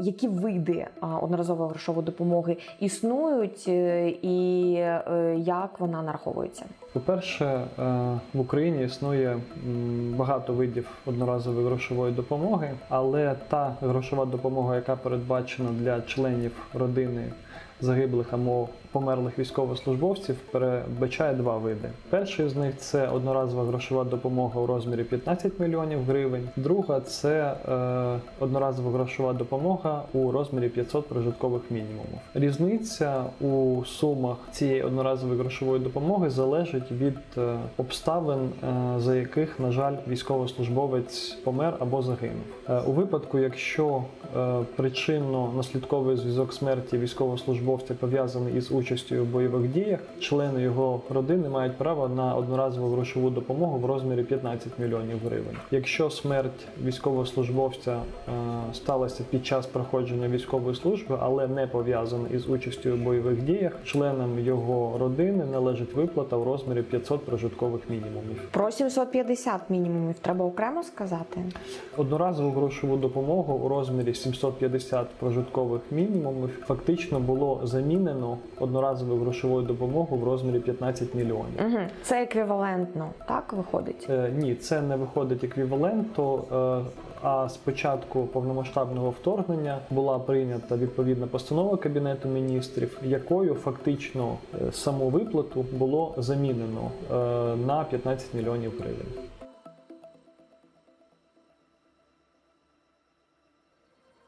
Які види одноразової грошової допомоги існують, е, і е, як вона нараховується? По-перше, е, в Україні існує багато видів одноразової грошової допомоги, але та грошова допомога, яка передбачена для членів родини загиблих або померлих військовослужбовців, передбачає два види. Перший з них це одноразова грошова допомога у розмірі 15 мільйонів гривень. Друга це е, одноразова грошова допомога у розмірі 500 прожиткових мінімумів. Різниця у сумах цієї одноразової грошової допомоги залежить від е, обставин, е, за яких, на жаль, військовослужбовець помер або загинув. Е, у випадку, якщо е, причинно-наслідковий зв'язок смерті військовослужбовця пов'язаний із участю у бойових діях, члени його родини мають право на одноразову грошову допомогу в розмірі 15 мільйонів гривень. Якщо смерть військовослужбовця е, сталася під час проходження військової служби, але не пов'язана із участю у бойових діях, членам його родини належить виплата в розмірі 500 прожиткових мінімумів. Про 750 мінімумів треба окремо сказати. Одноразову грошову допомогу у розмірі 750 прожиткових мінімумів фактично було замінено одноразовою грошовою допомогою в розмірі 15 мільйонів. Угу. Це еквівалентно, так виходить? Е, ні, це не виходить еквіваленту. Е, а з початку повномасштабного вторгнення була прийнята відповідна постанова Кабінету міністрів, якою фактично е, саму виплату було замінено е, на 15 мільйонів гривень.